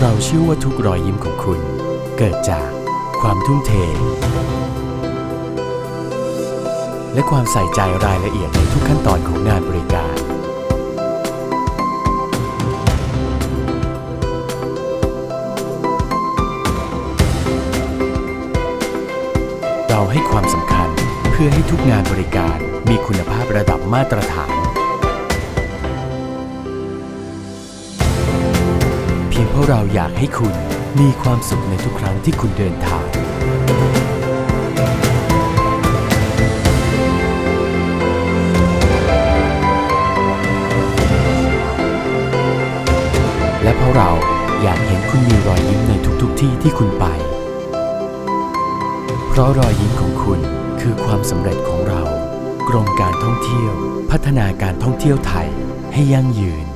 เราเชื่อว่าทุกรอยยิ้มของคุณ เกิดจากความทุ่มเท และความใส่ใจรายละเอียดในทุกขั้นตอนของงานบริการ เราให้ความสำคัญเพื่อให้ทุกงานบริการมีคุณภาพระดับมาตรฐาน ยงเพราะเราอยากให้คุณมีความสุขในทุกครั้งที่คุณเดินทางและเพราะเราอยากเห็นคุณมีรอยยิ้มในทุกๆทที่ที่คุณไป เพราะรอยยิ้มของคุณคือความสำเร็จของเรา กรมการท่องเที่ยว พัฒนาการท่องเที่ยวไทยให้ยั่งยืน